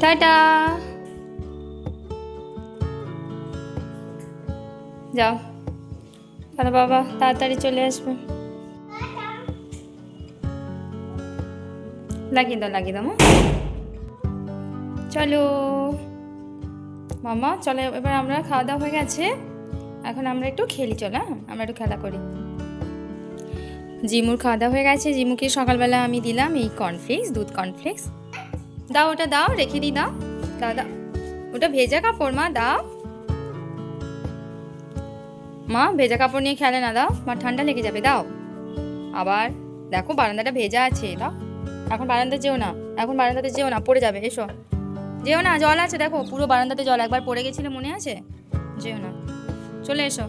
Tata. যাও। তাহলে বাবা, তাড়াতাড়ি চলে আসবে। লাগিয়ে দাও লাগিয়ে দাও চলো। মামা, চলো, এবার আমরা খাওয়া দাওয়া হয়ে গেছে। এখন আমরা একটু খেলি, চলো হ্যাঁ? আমরা একটু খেলা করি। জিমুর খাওয়া দাওয়া হয়ে গেছে। জিমুকে সকালবেলা আমি দিলাম এই কর্নফ্লেক্স দুধ কর্নফ্লেক্স দাও, ওটা দাও, রেখে দিই, দাও। দাও দাও। ওটা ভেজা কাপড়, মা, দাও। মা, ভেজা কাপড় নিয়ে খেলে না, দাও। মা, ঠান্ডা লেগে যাবে, দাও। আবার দেখো, বারান্দাটা ভেজা আছে, দাও। এখন বারান্দা যেও না, এখন বারান্দাতে যেও না, পড়ে যাবে, এসো। যেও না, জল আছে, দেখো, পুরো বারান্দাতে জল একবার পড়ে গেছিলে, মনে আছে? যেও না। চলে এসো।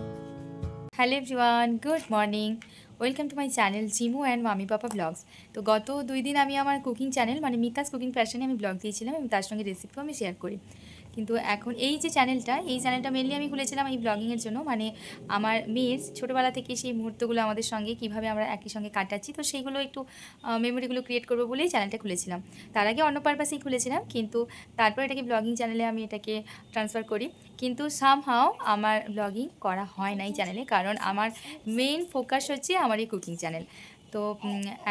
Hello everyone, good morning. Welcome to my channel Jimu and mummy papa vlogs তো গত দুই দিন আমি আমার কুকিং চ্যানেল মানে মিতাস কুকিং ফ্যাশনে আমি ব্লগ দিয়েছিলাম এবং তার সঙ্গে রেসিপিও আমি শেয়ার করি। কিন্তু এখন এই যে চ্যানেলটা এই চ্যানেলটা মেনলি আমি খুলেছিলাম এই ব্লগিংয়ের জন্য। মানে আমার মেয়ের ছোটোবেলা থেকে সেই মুহূর্তগুলো আমাদের সঙ্গে, কীভাবে আমরা একই সঙ্গে কাটাচ্ছি, তো সেইগুলো একটু মেমোরিগুলো ক্রিয়েট করব বলেই চ্যানেলটা খুলেছিলাম। তার আগে অন্য পারপাসেই খুলেছিলাম, কিন্তু তারপর এটাকে ব্লগিং চ্যানেলে আমি এটাকে ট্রান্সফার করি। কিন্তু সামহাও আমার ব্লগিং করা হয় না এই চ্যানেলে কারণ আমার মেইন ফোকাস হচ্ছে আমার এই কুকিং চ্যানেল তো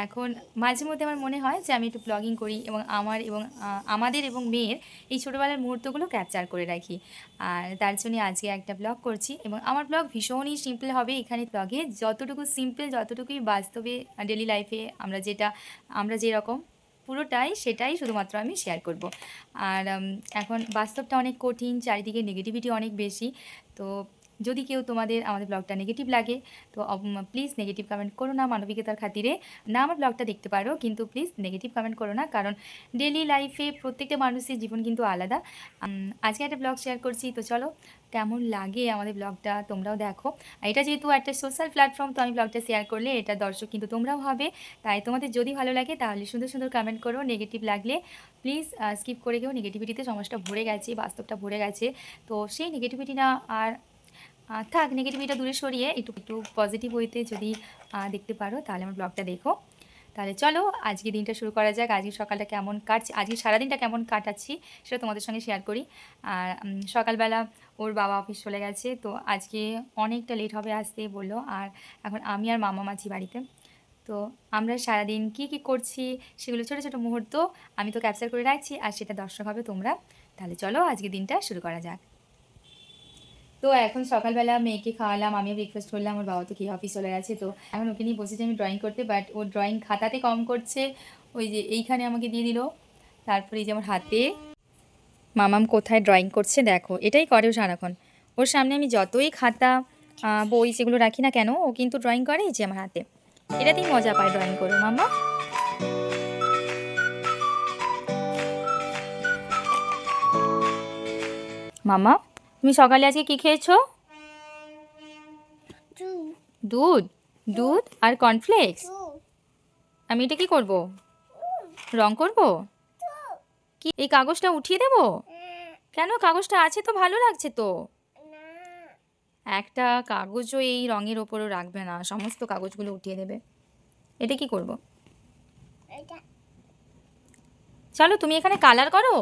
এখন মাঝে মধ্যে আমার মনে হয় যে আমি একটু ব্লগিং করি এবং আমার এবং আমাদের এবং মেয়ের এই ছোটোবেলার মুহূর্তগুলো ক্যাপচার করে রাখি। আর তার জন্য আজকে একটা ব্লগ করছি এবং আমার ব্লগ ভীষণই সিম্পল হবে। এখানে ব্লগে যতটুকু সিম্পল যতটুকুই বাস্তবে ডেলি লাইফে আমরা যেটা, আমরা যেরকম, পুরোটাই সেটাই শুধুমাত্র আমি শেয়ার করব। আর এখন বাস্তবটা অনেক কঠিন, চারিদিকে নেগেটিভিটি অনেক বেশি। তো যদি কেউ তোমাদের আমাদের ব্লগটা নেগেটিভ লাগে, তো প্লিজ নেগেটিভ কমেন্ট করো না মানবিকতার খাতিরে। না আমার ব্লগটা দেখতে পারো, কিন্তু প্লিজ নেগেটিভ কমেন্ট করো না, কারণ ডেলি লাইফে প্রত্যেকটা মানুষের জীবন কিন্তু আলাদা। আজকে একটা ব্লগ শেয়ার করছি, তো চলো, কেমন লাগে আমাদের ব্লগটা তোমরাও দেখো। এটা যেহেতু একটা সোশ্যাল প্ল্যাটফর্ম তো আমি ব্লগটা শেয়ার করলে এটা দর্শক কিন্তু তোমরাও হবে তাই তোমাদের যদি ভালো লাগে, তাহলে সুন্দর সুন্দর কমেন্ট করো নেগেটিভ লাগলে। প্লিজ স্কিপ করে কেউ নেগেটিভিটিতে সমাজটা ভরে গেছে, বাস্তবটা ভরে গেছে। তো সেই নেগেটিভিটি না আর থাক নেগেটিভিটা দূরে সরিয়ে একটু একটু পজিটিভ হইতে যদি দেখতে পারো, তাহলে আমার ব্লগটা দেখো। তাহলে চলো, আজকে দিনটা শুরু করা যাক। আজকে সকালটা কেমন কাটছে, আজকে সারাদিনটা কেমন কাটাচ্ছি, সেটা তোমাদের সঙ্গে শেয়ার করি। আর সকালবেলা ওর বাবা অফিস চলে গেছে, তো আজকে অনেকটা লেট হবে আসতে বলল। আর এখন আমি আর মামা মাছি বাড়িতে। তো আমরা সারাদিন কি কি করছি, সেগুলো ছোটো ছোটো মুহূর্ত আমি তো ক্যাপচার করে রাখছি, আর সেটা দর্শক হবে তোমরা। তাহলে চলো, আজকে দিনটা শুরু করা যাক। তো এখন সকালবেলা মেয়েকে খাওয়ালাম, আমিও ব্রেকফাস্ট করলাম, ওর বাবা তো কি অফিস চলে গেছে, তো এখন ওকে নিয়ে বসেছি আমি ড্রয়িং করতে বাট ও ড্রয়িং খাতাতে কম করছে। ওই যে এইখানে আমাকে দিয়ে দিল। তারপরে এই যে আমার হাতে, মামাম কোথায় ড্রয়িং করছে দেখো, এটাই করে ও সারাক্ষণ। ওর সামনে আমি যতই খাতা বই সেগুলো রাখি না কেন, ও কিন্তু ড্রয়িং করে এই যে আমার হাতে। এটাতেই মজা পায় ড্রয়িং করে, মামা। মামা? তুমি সকালে আজকে কি খেয়েছো? দুধ। দুধ? আর কর্নফ্লেক্স আমি এটা কি করব? রং করব? কি এই কাগজটা উঠিয়ে দেব? কেন? কাগজটা আছে তো ভালো লাগছে তো। একটা কাগজও এই রঙের ওপরও রাখবে না সমস্ত কাগজগুলো উঠিয়ে দেবে। এটা কি করব? চলো তুমি এখানে কালার করো।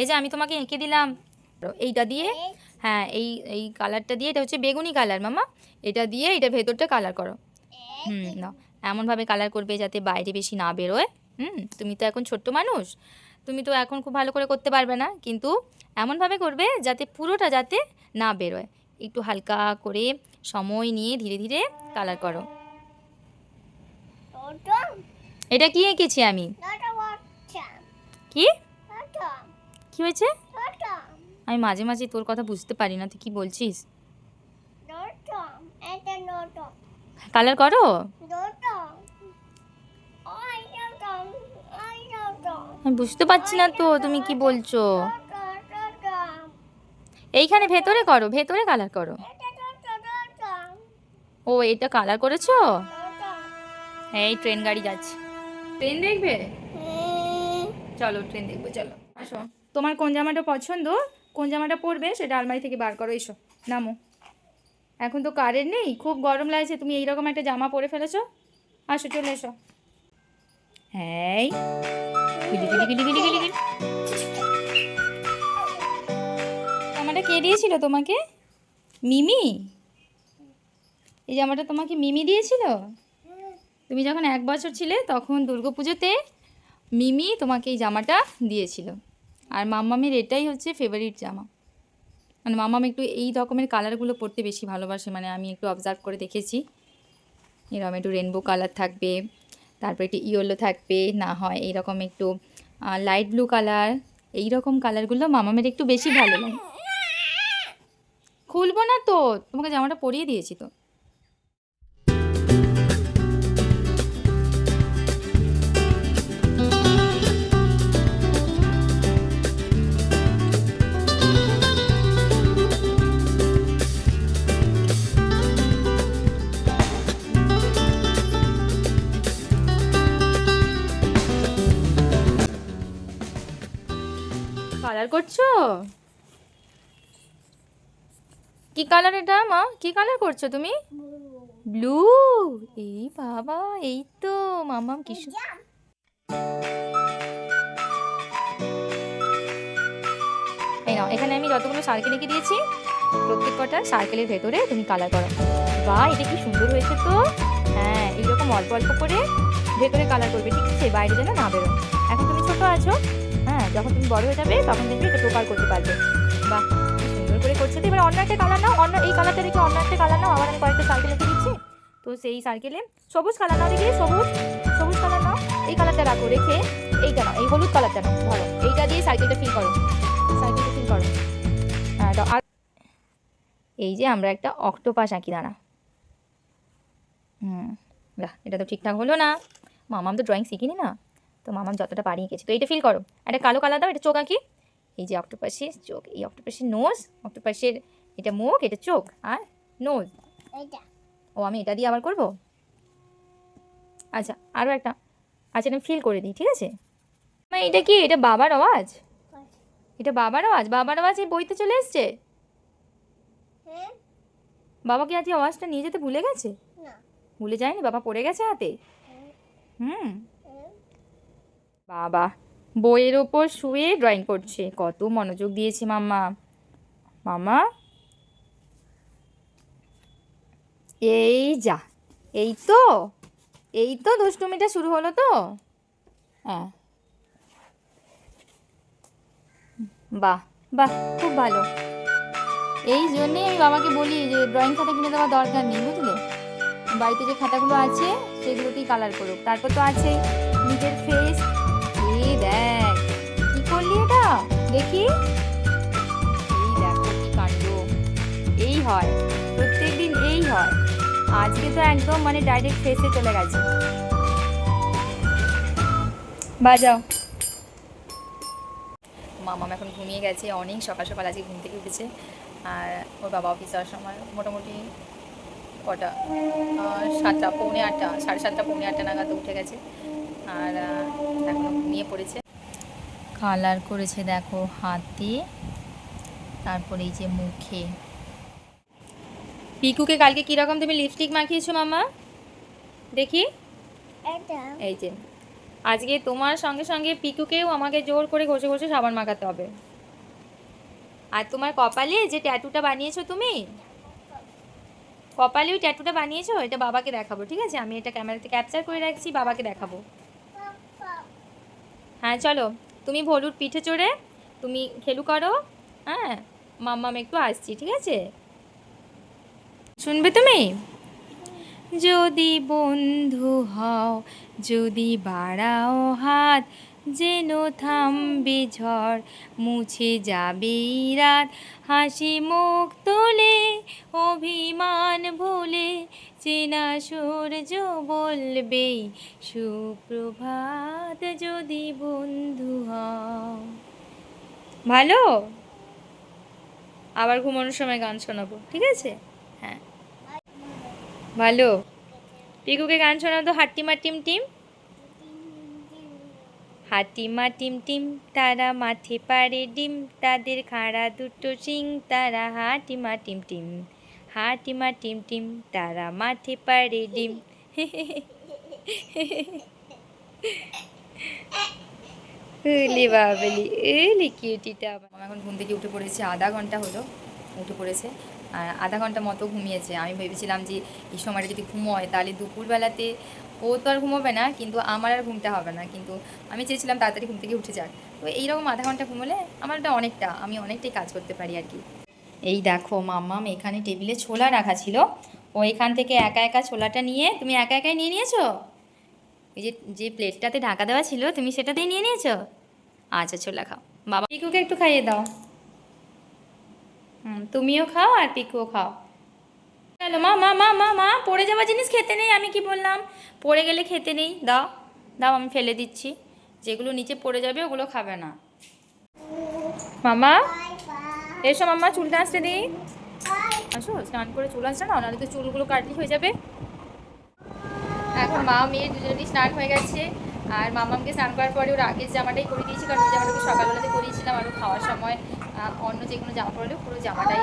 এই যে আমি তোমাকে এঁকে দিলাম। এইটা দিয়ে হ্যাঁ এই এই কালারটা দিয়ে এটা হচ্ছে বেগুনি কালার মামা। এটা দিয়ে এটা ভেতরটা কালার করো। হুম না এমনভাবে কালার করবে যাতে বাইরে বেশি না বেরোয়। হুম তুমি তো এখন ছোট্ট মানুষ। তুমি তো এখন খুব ভালো করে করতে পারবে না। কিন্তু এমনভাবে করবে যাতে পুরোটা যাতে না বেরোয়। একটু হালকা করে সময় নিয়ে ধীরে ধীরে কালার করো। এটা কি এঁকেছি আমি? কি? কি হয়েছে? আমি মাঝে মাঝে তোর কথা বুঝতে পারি না তুই কি বলছিস? কালার করো। আমি বুঝতে পারছি না তো তুমি কি বলছো? এইখানে ভেতরে করো ভেতরে কালার করো। ও এটা কালার করেছ? হ্যাঁ এই ট্রেন গাড়ি যাচ্ছে। ট্রেন দেখবে? চলো ট্রেন দেখব চলো। আসো। তোমার কোন জামাটা পছন্দ? কোন জামাটা পরবে সেটা আলমারি থেকে বার করো, এসো, নামো। এখন তো কারেন্ট নেই, খুব গরম লাগছে, তুমি এইরকম একটা জামা পরে ফেলেছো? আসো, চলে এসো। হ্যাঁ গিলি গিলি দিয়েছিল তোমাকে? মিমি? এই জামাটা তোমাকে মিমি দিয়েছিল? তুমি যখন এক বছর ছিলে তখন দুর্গাপুজোতে মিমি তোমাকে এই জামাটা দিয়েছিল। আর মাম্মামের এটাই হচ্ছে ফেভারিট জামা। মানে মাম্মাম একটু এই রকমের কালারগুলো পরতে বেশি ভালোবাসে মানে আমি একটু অবজার্ভ করে দেখেছি। এরকম একটু রেনবো কালার থাকবে, তারপর একটু ইয়েলো থাকবে, না হয় এইরকম একটু লাইট ব্লু কালার এই রকম কালারগুলো মামামের একটু বেশি ভালো লাগে। খুলবো না তো, তোমাকে জামাটা পরিয়ে দিয়েছি তো। কি কালার এটা, মা? কি কালার করছ তুমি? ব্লু এই বাবা, এই তো, মামাম কি এখানে আমি যতগুলো সার্কেল এঁকে দিয়েছি, প্রত্যেক কটা সার্কেলের ভেতরে তুমি কালার করো। বাহ এটা কি সুন্দর হয়েছে তো? হ্যাঁ এইরকম অল্প অল্প করে ভেতরে কালার করবে, ঠিক আছে? বাইরে যেন না বেরো এখন তুমি ছোট আছো হ্যাঁ যখন তুমি বড় হয়ে যাবে, তখন দেখবে এটা টোকার করতে পারবে। কি সুন্দর করে করছে। তো এবার অন্য একটা কালার নাও। অন্য, এই কালারটা রেখে অন্য একটা কালার নাও। আবার আমি কয়েকটা সার্কেল এঁকে দিচ্ছি। তো সেই সার্কেলে সবুজ কালার নাও দেখি সবুজ সবুজ কালার নাও। এই কালারটা রাখো, রেখে এইটা নাও, এই হলুদ কালারটা নাও, ধরো। এইটা দিয়ে সার্কেলটা ফিল করো। সাইকেলটা ফিল করো। হ্যাঁ আর এই যে আমরা একটা অক্টোপাস আঁকি, দাঁড়া। হুম এটা তো ঠিকঠাক হলো না। মামাম তো ড্রয়িং শিখিনি না? তো মামা যতটা পারি এঁকেছি তো এটা ফিল করো। একটা কালো কালার দাও এটা চোখ আঁকি। এই যে অক্টোপাসের চোখ এই অক্টোপাসের নোজ অক্টোপাসের এটা মুখ এটা চোখ আর নোজ ও আমি এটা দিয়ে আবার করব? আচ্ছা আরও একটা। আচ্ছা আমি ফিল করে দিই ঠিক আছে? এটা কি? এটা বাবার আওয়াজ? এটা বাবার আওয়াজ? বাবার আওয়াজ এই বইতে চলে এসছে? বাবা কি আজকে আওয়াজটা নিয়ে যেতে ভুলে গেছে? ভুলে যায়নি? বাবা পড়ে গেছে হাতে? হুম। বাবা, বইয়ের ওপর শুয়ে ড্রয়িং করছে। কত মনোযোগ দিয়েছে মাম্মা। মামা এই যা, এই তো এই তো দুষ্টুমিটা শুরু হলো তো। হ্যাঁ। বাহ বাহ, খুব ভালো। এই জন্যেই আমি বাবাকে বলি যে ড্রয়িং খাতা কিনে দেওয়ার দরকার নেই, বুঝলে? বাড়িতে যে খাতাগুলো আছে, সেগুলোতেই কালার করুক। তারপর তো আছেই, নিজের ফেস দেখ, কি করলি এটা? দেখি। এই দেখো, কি কাণ্ড। এই হয়, প্রত্যেকদিন এই হয়। আজকে তো একদম মানে ডাইরেক্ট ফেসে চলে গেছে। বাজাও। মামাম এখন ঘুমিয়ে গেছে, অনেক সকাল সকাল আজকে ঘুম থেকে উঠেছে। আর ওর বাবা অফিস যাওয়ার সময় মোটামুটি কটা? সাতটা, পৌনে আটটা, সাড়ে সাতটা, পৌনে আটটা নাগাদ উঠে গেছে। আর এখনও ঘুমিয়ে পড়েছে। কালার করেছে দেখো হাতে তারপরে এই যে মুখে। পিকুকে কালকে কীরকম তুমি লিপস্টিক মাখিয়েছো মামা? দেখি। এই যে। আজকে তোমার সঙ্গে সঙ্গে পিকুকেও আমাকে জোর করে ঘষে ঘষে সাবান মাখাতে হবে। আর তোমার কপালে যে ট্যাটুটা বানিয়েছো তুমি? কপালে ওই ট্যাটুটা বানিয়েছো এটা বাবাকে দেখাবো ঠিক আছে? আমি এটা ক্যামেরাতে ক্যাপচার করে রাখছি বাবাকে দেখাবো। হ্যাঁ চলো। তুমি ভলুর পিঠে চড়ে তুমি খেলু করো হ্যাঁ? মাম্মাম একটু আসছি, ঠিক আছে? শুনবে তুমি? যদি বন্ধু হও, যদি বাড়াও হাত যেন থামবে ঝড়, মুছে যাবে রাত। হাসি মুখ তোলে, অভিমান ভুলে, চেনা সূর্য বলবে, সুপ্রভাত যদি বন্ধু হও। ভালো? আবার ঘুমানোর সময় গান শোনাবো, ঠিক আছে? হ্যাঁ। ভালো? পিকুকে গান শোনাতো হাট্টিমা টিম টিম। হাতিমা টিম টিম, তারা মাঠে পারে ডিম। তাদের খাড়া দুটো সিং তারা হাটিমা টিম টিম। হাটিমা টিম টিম, তারা মাঠে পারে ডিম। উলি বাবলি, উলি কিউটিটা আমার। এখন ঘুম থেকে উঠে পড়েছে, আধা ঘণ্টা হলো উঠে পড়েছে। আর আধা ঘণ্টা মতো ঘুমিয়েছে। আমি ভেবেছিলাম যে এই সময়টা যদি ঘুমোয় তাহলে দুপুরবেলাতে ও তো আর ঘুমোবে না, কিন্তু আমার আর ঘুমটা হবে না, কিন্তু আমি চেয়েছিলাম তাড়াতাড়ি ঘুম থেকে উঠে যাক। তো এইরকম আধা ঘণ্টা ঘুমোলে আমার ওটা অনেকটা, আমি অনেকটাই কাজ করতে পারি আর কি। এই দেখো মাম্মাম, এখানে টেবিলে ছোলা রাখা ছিল। ও এখান থেকে একা একা ছোলাটা নিয়ে, তুমি একা একাই নিয়ে নিয়েছো? এই যে যে প্লেটটাতে ঢাকা দেওয়া ছিল, তুমি সেটাতেই নিয়ে নিয়েছো? আচ্ছা ছোলা খাও। বাবা, পিকুকে একটু খাইয়ে দাও। হুম, তুমিও খাও আর পিকুও খাও। হ্যালো, মা মা মা মা মা, পড়ে যাওয়া জিনিস খেতে নেই, আমি কি বললাম? পড়ে গেলে খেতে নেই, দাও দাও, আমি ফেলে দিচ্ছি। যেগুলো নিচে পড়ে যাবে, ওগুলো খাবে না। মামা, এসো মাম্মা চুলটা আসতে দিই। আসো, স্নান করে চুল আসছে না নাহলে তো চুলগুলো কাটলি হয়ে যাবে। এখন মা মেয়ে দুজনেই স্নান হয়ে গেছে। আর মামামকে স্নান করার পরে ওর আগের জামাটাই করে দিয়েছি, কারণ ওই জামাটাকে সকালবেলাতে করিয়েছিলাম আর খাওয়ার সময় অন্য যে কোনো জামা পরলে পুরো জামাটাই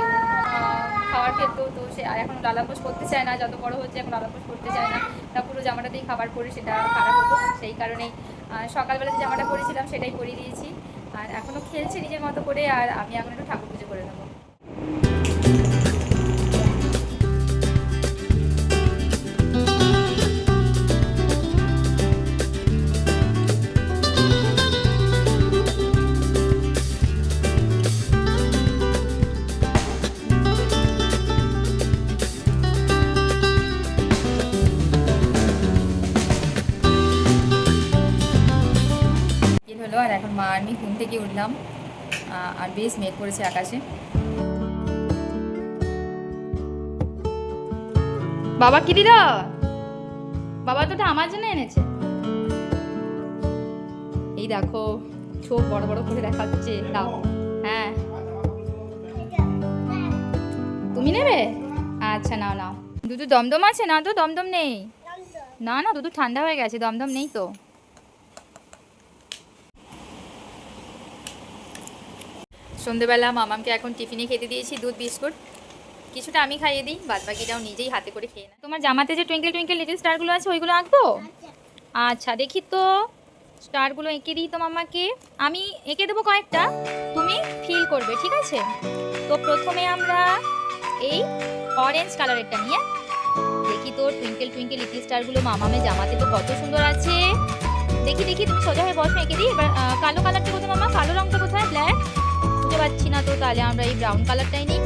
খাওয়ার ক্ষেত্রেও তো সে, আর এখন লালাপোষ করতে চায় না, যত বড় হচ্ছে এখন লালাপোষ করতে চায় না, তা পুরো জামাটাতেই খাবার পরে সেটা খারাপ হতো, সেই কারণেই সকালবেলা যে জামাটা পরেছিলাম সেটাই পরিয়ে দিয়েছি, আর এখনও খেলছে নিজের মতো করে, আর আমি এখন একটু ঠাকুর পুজো করে নেব। বেশ মেঘ করেছে আকাশে। বাবা কি দিল বাবা তো আমার জন্য এনেছে। এই দেখো, চোখ বড় বড় করে দেখাচ্ছে। দাও। হ্যাঁ। তুমি নেবে? আচ্ছা নাও নাও। দুধু দমদম আছে? না, তো দমদম নেই। না না দুধু ঠান্ডা হয়ে গেছে। দমদম নেই তো। সন্ধেবেলা মামামকে এখন টিফিনে খেতে দিয়েছি, দুধ, বিস্কুট। কিছুটা আমি খাইয়ে দিই বাদ বাকিটাও নিজেই হাতে করে খেয়ে না তোমার জামাতে যে টুইঙ্কেল টুইঙ্কেল লিটিল স্টারগুলো আছে, ওইগুলো আঁকবো? আচ্ছা দেখি তো স্টারগুলো এঁকে দিই তো মামাকে। আমি এঁকে দেবো কয়েকটা, তুমি ফিল করবে, ঠিক আছে? তো প্রথমে আমরা এই অরেঞ্জ কালারেরটা নিয়ে দেখি তো টুইঙ্কেল টুইঙ্কেল লিটল স্টারগুলো মামামে জামাতে তো কত সুন্দর আছে। দেখি দেখি, তুমি সোজা হয়ে বসো, এঁকে দিই। এবার কালো কালারটা কোথায় মামা? কালো রংটা কোথায়? ব্ল্যাক বুঝতে পারছি না তো তাহলে আমরা এই ব্রাউন কালারটাই নিই।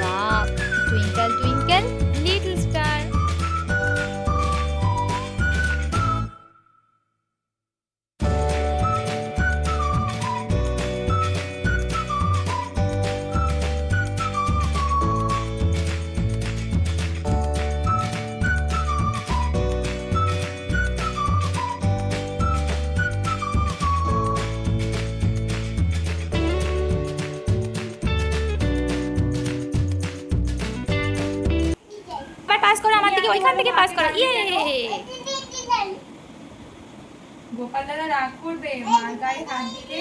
বা টুইঙ্কেল টুইঙ্কেল ওইখান থেকে পাস করো। ইয়ে। গোপাল দাদা রাগ করবে। মার গায়ে হাত দিলে?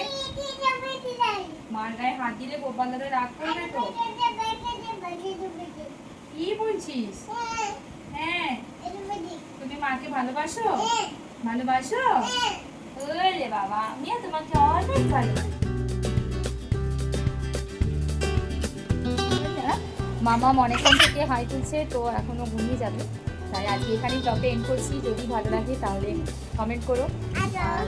মার গায়ে হাত দিলে গোপাল দাদা রাগ করবে তো? কি বলছিস? হ্যাঁ। তুমি মাকে ভালোবাসো? ভালোবাসো? ওরে বাবা আমিও তোমাকে অনেক মামা অনেকক্ষণ থেকে হাই তুলছে, তো এখনও ঘুমিয়ে যাবে। তাই আজকে এখানেই ব্লগটা এন্ড করছি। যদি ভালো লাগে তাহলে কমেন্ট করো। আর